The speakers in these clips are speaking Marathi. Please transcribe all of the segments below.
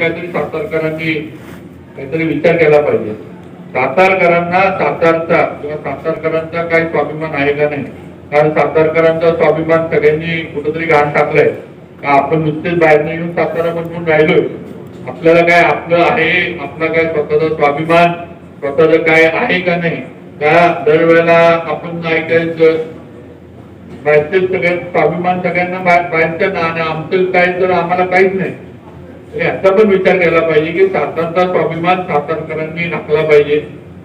काहीतरी सातारकरांनी काहीतरी विचार केला पाहिजे. सातारकरांना सातारचा किंवा सातारकरांचा काही स्वाभिमान आहे का नाही? कारण सातारकरांचा स्वाभिमान सगळ्यांनी कुठेतरी घाण टाकलाय. का आपण नुसतेच बाहेर येऊन सातारा बनवून राहिलोय? आपल्याला काय आपलं आहे? आपला काय स्वतःचा स्वाभिमान? स्वतःच काय आहे का नाही? का दरवेळेला आपण ऐकायचं? बाहेरचे सगळे स्वाभिमान सगळ्यांना बाहेर- बाहेरचं ना आणि आमचं काय तर आम्हाला काहीच नाही. याचा पण विचार केला पाहिजे की सातारचा स्वाभिमान सातारकरांनी नाकला पाहिजे.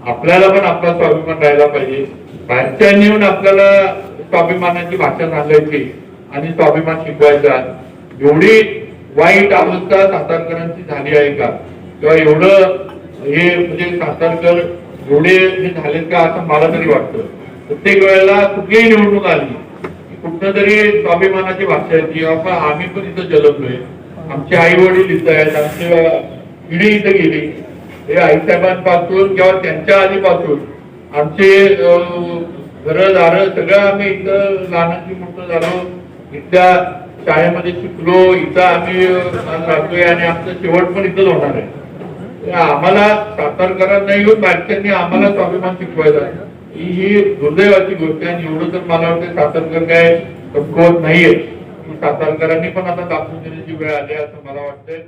आपल्याला पण आपला स्वाभिमान राहिला पाहिजे. बाहेरच्यांनी येऊन आपल्याला स्वाभिमानाची भाषा सांगायची आणि स्वाभिमान शिकवायचा. एवढी वाईट अवस्था सातारकरांची झाली आहे का? किंवा एवढं हे म्हणजे सातारकर एवढे हे झालेत का असं मला तरी वाटतं. प्रत्येक वेळेला कुठलीही निवडणूक आली की कुठनं तरी स्वाभिमानाची भाषा येते आपण आम्ही पण इथं जलमलोय. आमचे आई वडील इथं आहेत आमची पिढी इथं गेली. हे आईसाहेबांपासून किंवा त्यांच्या आधीपासून आमचे घर झालं सगळं आम्ही इथं लहानाची मोठं झालो. इथल्या शाळेमध्ये शिकलो. इथं आम्ही राहतोय आणि आमचं शेवट पण इथंच होणार आहे. आम्हाला सातारकरांना येऊन बाकीच्यांनी आम्हाला स्वाभिमान शिकवायचा ही ही दुर्दैवाची गोष्ट आहे आणि एवढं तर मला वाटतं सातारकर काय कमकुवत नाहीये. सातारकरांनी पण आता दाखवून देण्याची वेळ आली असं मला वाटतंय.